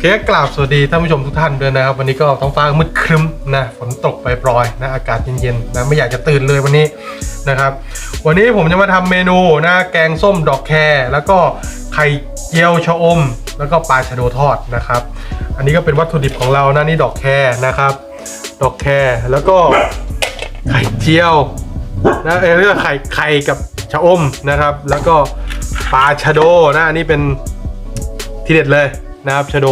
เคกราบสวัสดีท่านผู้ชมทุกท่านด้วยนะครับ วันนี้ก็ท้องฟ้ามืดครึ้มนะฝนตกไปปรอยนะอากาศเย็นๆนะไม่อยากจะตื่นเลยวันนี้นะครับ วันนี้ผมจะมาทำเมนูนะแกงส้มดอกแครแล้วก็ไข่เจียวชะอม แล้วก็ปลาชะโดทอดนะครับ อันนี้ก็เป็นวัตถุดิบของเรานะนี่ดอกแครนะครับ ดอกแครแล้วก็ไข่เจียวนะเออเรียกว่าไข่ไข่กับชะอมนะครับ แล้วก็ปลาชะโดนะอันนี้เป็นที่เด็ดเลย นะครับชโด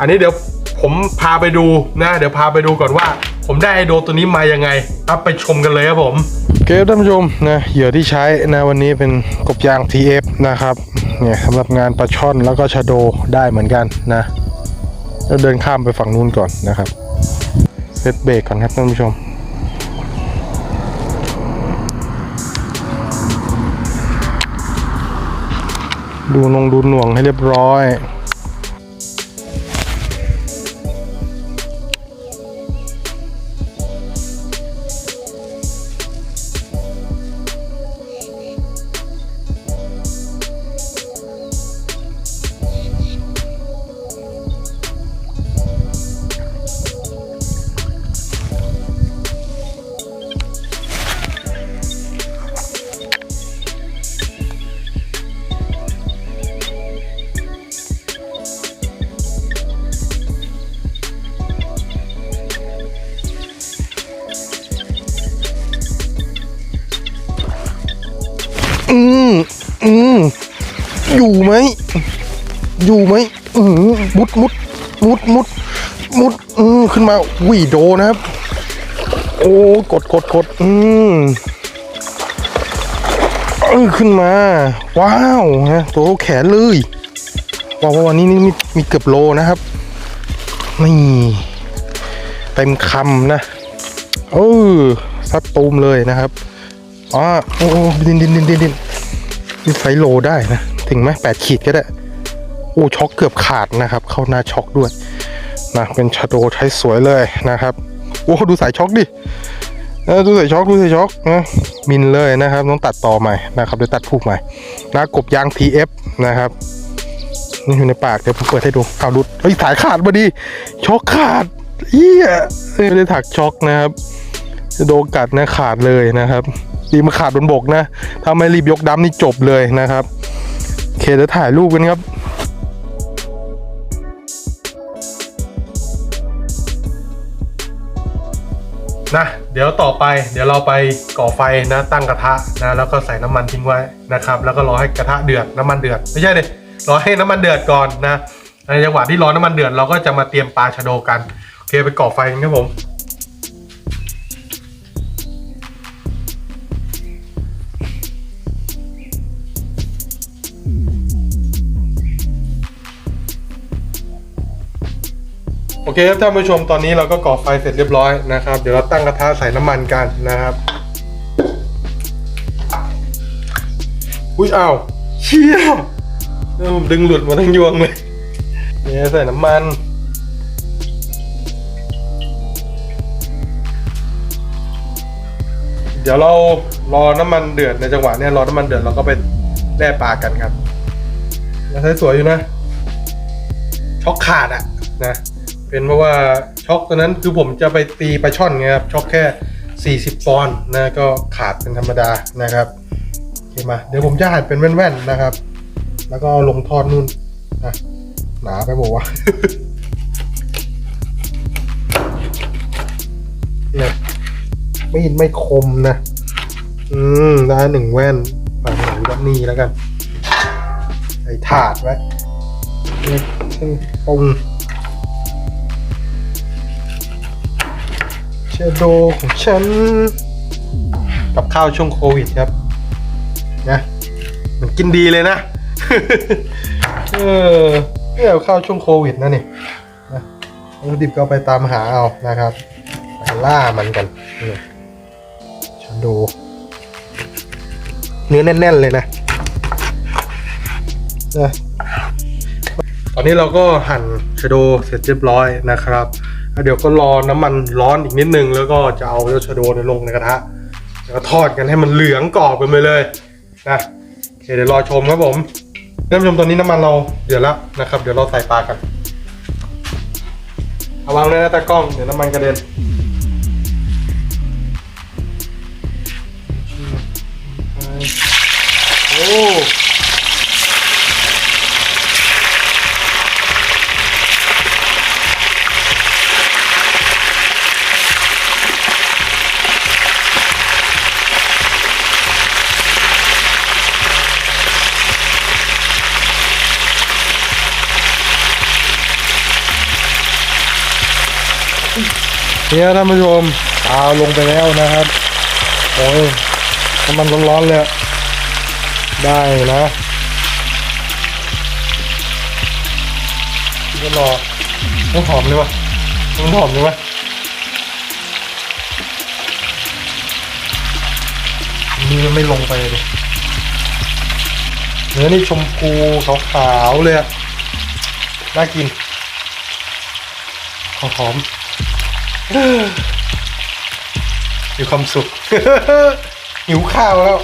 อันนี้เดี๋ยวผมพาไปดูนะ เดี๋ยวพาไปดูก่อนว่า ผมได้ไอโดตัวนี้มายังไงครับไปชมกันเลยครับผมเกฟท่านผู้ชมนะเหยื่อที่ใช้นะวันนี้เป็นกบยาง TF นะครับเนี่ยสำหรับงานปลาช่อนแล้วก็ชโดได้เหมือนกันนะแล้วเดินข้ามไปฝั่งนู้นก่อนนะครับเซตเบรกก่อนครับท่านผู้ชมดูนงดูหน่วงให้เรียบร้อย อืมอยู่ไหม อยู่ไหมอืมมุดมุดมุดมุดมุดอืมขึ้นมาวีโดนะครับ โอ้กดกดกดอืมเออขึ้นมา ว้าวนะตัวเท่าแขนเลยว้าววันนี้นี่มีมีเกือบโลนะครับนี่เต็มคำนะเออซัดตูมเลยนะครับอ๋อโอ้ดินดินดินดินดิน ไซโลได้นะ ถึงไหมแปดขีดก็ได้ โอ้ช็อกเกือบขาดนะครับ เข้าหน้าช็อกด้วยนะเป็นชาโดใช้สวยเลยนะครับ โอ้ดูสายช็อกดิเออดูสายช็อกดูสายช็อกนะมินเลยนะครับ ต้องตัดต่อใหม่นะครับเดี๋ยวตัดผูกใหม่นะกบยาง TF นะครับนี่อยู่ในปากเดี๋ยวผมเปิดให้ดูเอาดูเฮ้ยสายขาดพอดีช็อกขาดเฮียไม่ได้ถักช็อกนะครับจะโดนกัดนะขาดเลยนะครับ ดีมาขาดบนบกนะถ้าไม่รีบยกดำนี่จบเลยนะครับโอเคเดี๋ยวถ่ายรูปกันครับนะเดี๋ยวต่อไปเดี๋ยวเราไปก่อไฟนะตั้งกระทะนะแล้วก็ใส่น้ำมันทิ้งไว้นะครับ แล้วก็รอให้กระทะเดือดน้ำมันเดือดไม่ใช่ดิรอให้น้ำมันเดือดก่อนนะในจังหวะที่รอน้ำมันเดือดเราก็จะมาเตรียมปลาชะโดกันโอเคไปก่อไฟกันครับผม อเคครับท่านผู้ชมตอนนี้เราก็ก่อไฟเสร็จเรียบร้อยนะครับ เดี๋ยวเราตั้งกระทะใส่น้ำมันกันนะครับอุ้ยอ้าวเชี่ยผมดึงหลุดมาทั้งยวงเลยเนี่ยใส่น้ำมันเดี๋ยวเรารอน้ำมันเดือดในจังหวะเนี้ยรอน้ำมันเดือดเราก็ไปแล่ปลากันครับแล้วใช้สวยอยู่นะช็อกขาดอะนะ เป็นเพราะว่าช็อกตัวนั้นคือผมจะไปตีปลาช่อนไงครับช็อกแค่ 40 ปอนด์นะก็ขาดเป็นธรรมดานะครับโอเคมาเดี๋ยวผมจะหั่นเป็นแว่นๆนะครับ แล้วก็เอาลงทอดนู่นนะหนาไปบอกว่าเนี่ยไม่ไม่คมนะ อืมได้หนึ่งแว่นฝั่งหนูแบบนี้แล้วกันใส่ถาดไว้เนี่ยปรุง ชโดของฉัน กับข้าวช่วงโควิดครับนะมันกินดีเลยนะ เออเนี่ยเอาข้าวช่วงโควิดนะนี่นะวัตดิบก็เอไปตามหาเอานะครับไปล่ามันกันชาโดเนื้อแน่น ๆ เลยนะนะตอนนี้เราก็หั่นชโดเสร็จเรียบร้อยนะครับ เดี๋ยวก็รอน้ำมันร้อนอีกนิดนึง แล้วก็จะเอาเจ้าชโดนลงในกระทะแล้วก็ทอดกันให้มันเหลืองกรอบกันไปเลยนะโอเคเดี๋ยวรอชมครับผมท่านผู้ชมตอนนี้น้ำมันเราเดือดแล้วนะครับ เดี๋ยวเราใส่ปลากันระวังเลยนะตากล้องเดี๋ยวน้ำมันกระเด็น เนี่ยท่านผู้ชมปลาลงไปแล้วนะครับโอ้ยน้ำมันร้อนๆเลยได้นะก็รอต้องหอมเลยวะต้องหอมเลยวะนี่มันไม่ลงไปเลยเนื้อนี่ชมพูขาวๆเลยอะน่ากินหอม มีความสุข หิวข้าวแล้ว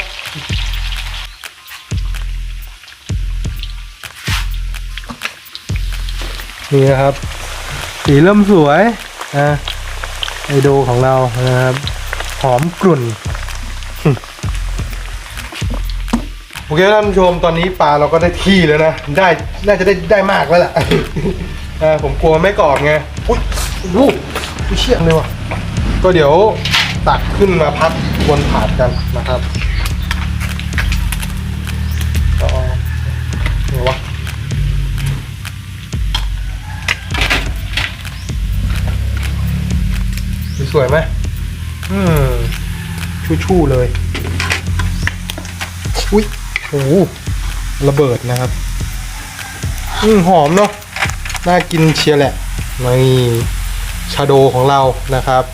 นี่นะครับ สีเริ่มสวยนะไอโดของเรานะครับ หอมกลุ่น โอเคท่านผู้ชมตอนนี้ปลาเราก็ได้ที่แล้วนะ ได้ น่าจะได้ได้มากแล้วล่ะ อ่าผมกลัวไม่กรอบไง อุ้ยดู เชี่ยเลยว่ะก็เดี๋ยวตักขึ้นมาพักบนถาดกันนะครับก็เดี๋ยววะสวยไหมอืมชู่ๆเลยอุ้ยโอ้โหระเบิดนะครับ อืมหอมเนาะน่ากินเชียร์แหละนี่ ชาโดของเรานะครับ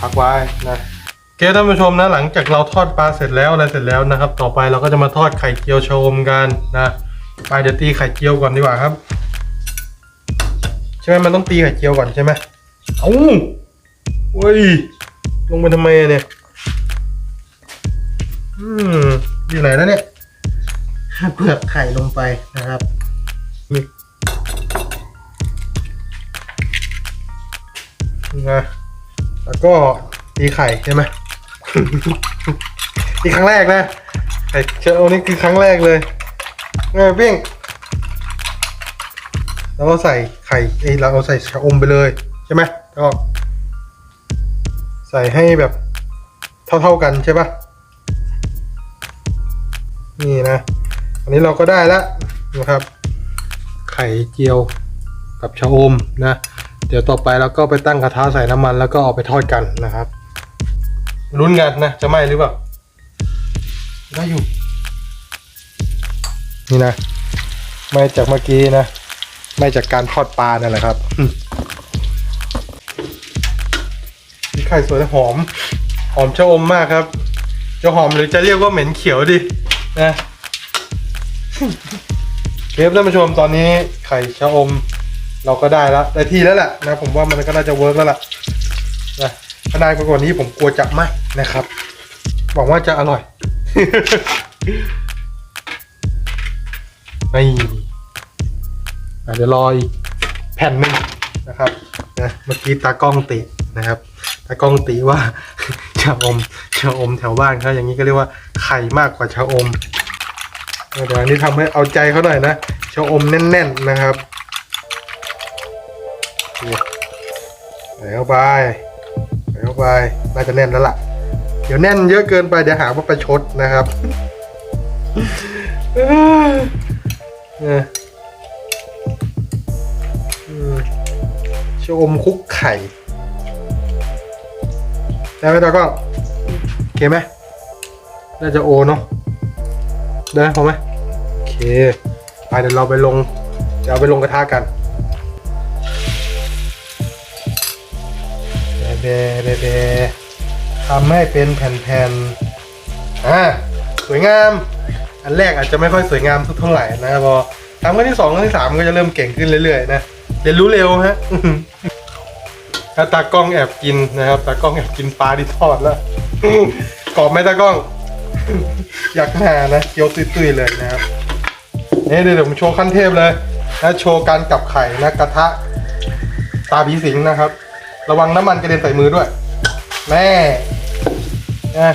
พักไว้นะโอเคท่านผู้ชมนะหลังจากเราทอดปลาเสร็จแล้วอะไรเสร็จแล้วนะครับ ต่อไปเราก็จะมาทอดไข่เจียวชะอมกันนะไปเดี๋ยวตีไข่เจียวก่อนดีกว่าครับใช่ไหมมันต้องตีไข่เจียวก่อนใช่ไหมเอ้าเว้ยลงไปทำไมอะเนี่ยอืมอยู่ไหนแล้วเนี่ยเปลือกไข่ลงไปนะครับ นะแล้วก็ตีไข่ใช่ไหมตีครั้งแรกนะไข่เชลโอนี่คือครั้งแรกเลยเออเปี้ยงแล้วก็ใส่ไข่ไอเราเอาใส่ชะอมไปเลยใช่ไหมแล้วก็ใส่ให้แบบเท่าๆกันใช่ปะนี่นะ อันนี้เราก็ได้แล้วนะครับ ไข่เจียวกับชะอมนะ เดี๋ยวต่อไปเราก็ไปตั้งกระทะใส่น้ำมันแล้วก็เอาไปทอดกันนะครับลุ้นกันนะจะไหมหรือเปล่าได้อยู่ นี่นะไม้จากเมื่อกี้นะไม้จากการทอดปลานั่นแหละครับมนี่ไข่สวยหอม หอมชะอมมากครับ จะหอมหรือจะเรียกว่าเหม็นเขียวดีนะเชฟท่านผู้ชมตอนนี้ไข่ชะอม เราก็ได้แล้วได้ที่แล้วแหละนะผมว่ามันก็น่าจะเวิร์กแล้วล่ะนะถ้านานกว่านี้ผมกลัวจะไหมนะครับหวังว่าจะอร่อยไม่อะเดี๋ยวรออีกแผ่นหนึ่งนะครับนะเมื่อกี้ตากล้องตินะครับตากล้องติว่าชะอมชะอมแถวบ้านเขาอย่างนี้ก็เรียกว่าไข่มากกว่าชะอมเดี๋ยวอันนี้ทำให้เอาใจเขาหน่อยนะชะอมแน่น ๆนะครับ ใส่เข้าไปใส่เข้าไปน่าจะแน่นแล้วล่ะ เดี๋ยวแน่นเยอะเกินไปเดี๋ยวหาว่าประชดนะครับเนี่ยอืมชอมคุกไข่ได้ไหมตากล้องโอเคไหมน่าจะโอเนาะได้พอไหมโอเคไปเดี๋ยวเราไปลงเดี๋ยวเอาไปลงกระทะกัน แบแบแบบทำให้เป็นแผ่นๆอ่าสวยงาม อันแรกอาจจะไม่ค่อยสวยงามสักเท่าไหร่นะพอทำครั้งที่สองครั้งที่สามก็จะเริ่มเก่งขึ้นเรื่อยๆนะเรียนรู้เร็วฮะตากล้องแอบกินนะครับตากล้องแอบกินปลาที่ทอดแล้วกรอบไหมตากล้อง อยากหานะเกี๊ยวตุยๆเลยนะครับนี่เดี๋ยวผมโชว์ขั้นเทพเลยนะโชว์การกลับไข่นะกระทะตาผีสิงนะครับ ระวังน้ำมันกระเด็นใส่มือด้วย แม่นะ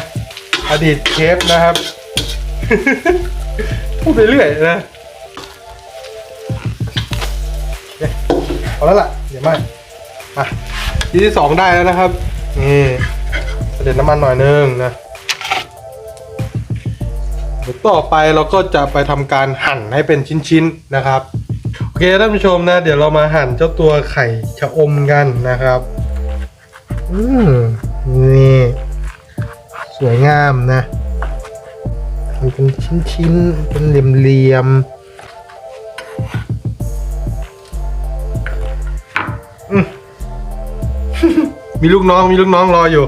อดีตเชฟนะครับ พูดไปเรื่อยนะโอเคเอแล้วล่ะเดี๋ยวไม่อะทีที่สองได้แล้วนะครับ นี่กระเด็นน้ำมันหน่อยนึงนะเดี๋ยวต่อไปเราก็จะไปทำการหั่นให้เป็นชิ้นๆนะครับโอเคท่านผู้ชมนะ เดี๋ยวเรามาหั่นเจ้าตัวไข่ชะอมกันนะครับ อืมนี่สวยงามนะมันเป็นชิ้นๆ เป็นเหลี่ยมๆ มีลูกน้อง มีลูกน้องรออยู่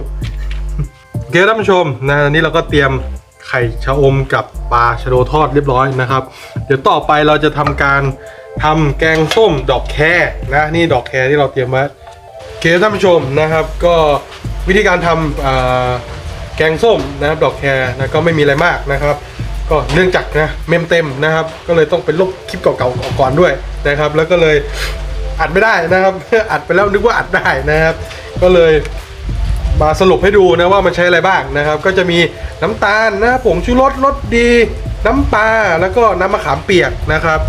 โอเคท่านผู้ชมนะอันนี้เราก็เตรียมไข่ชะอมกับปลาชะโดทอดเรียบร้อยนะครับ เดี๋ยวต่อไปเราจะทำการทำแกงส้มดอกแครนะนี่ดอกแครที่เราเตรียมไว้ เคท่านผู้ชมนะครับ ก็วิธีการทำแกงส้มนะครับดอกแครนะก็ไม่มีอะไรมากนะครับ ก็เนื่องจากนะเมมเต็มนะครับ ก็เลยต้องไปลบคลิปเก่าๆออกก่อนด้วยนะครับ แล้วก็เลยอัดไม่ได้นะครับ อัดไปแล้วนึกว่าอัดได้นะครับ ก็เลยมาสรุปให้ดูนะว่ามันใช้อะไรบ้างนะครับ ก็จะมีน้ำตาลนะผงชูรสรสดี น้ำปลาแล้วก็น้ำมะขามเปียกนะครับ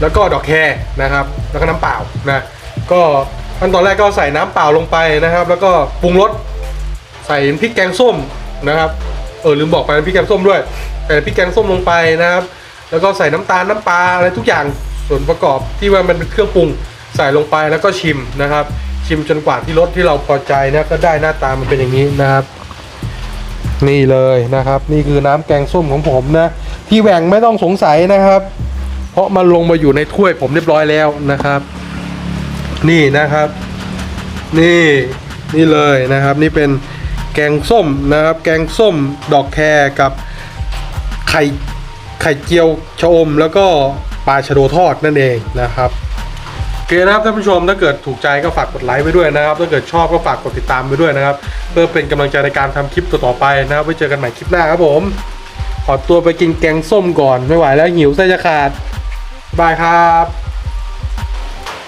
แล้วก็ดอกแครนะครับ แล้วก็น้ำเปล่านะก็ ขั้นตอนแรกก็ใส่น้ำเปล่าลงไปนะครับ แล้วก็ปรุงรสใส่พริกแกงส้มนะครับเออลืมบอกไปพริกแกงส้มด้วยใส่พริกแกงส้มลงไปนะครับ แล้วก็ใส่น้ำตาลน้ำปลาอะไรทุกอย่างส่วนประกอบที่ว่ามันเป็นเครื่องปรุงใส่ลงไปแล้วก็ชิมนะครับ ชิมจนกว่าที่รสที่เราพอใจนะก็ได้หน้าตามันเป็นอย่างนี้นะครับ นี่เลยนะครับ นี่คือน้ำแกงส้มของผมนะที่แหว่งไม่ต้องสงสัยนะครับ เพราะมันลงมาอยู่ในถ้วยผมเรียบร้อยแล้วนะครับ นี่นะครับ นี่นี่เลยนะครับ นี่เป็นแกงส้มนะครับ แกงส้มดอกแครกับไข่ไข่เจียวชะอม แล้วก็ปลาชะโดทอดนั่นเองนะครับโอเคนะครับท่านผู้ชมถ้าเกิดถูกใจก็ฝากกดไลค์ไว้ด้วยนะครับ ถ้าเกิดชอบก็ฝากกดติดตามไปด้วยนะครับ เพื่อเป็นกำลังใจในการทำคลิปต่อๆไปนะครับไว้เจอกันใหม่คลิปหน้าครับผม ขอตัวไปกินแกงส้มก่อนไม่ไหวแล้วหิวไส้จะขาดบายครับ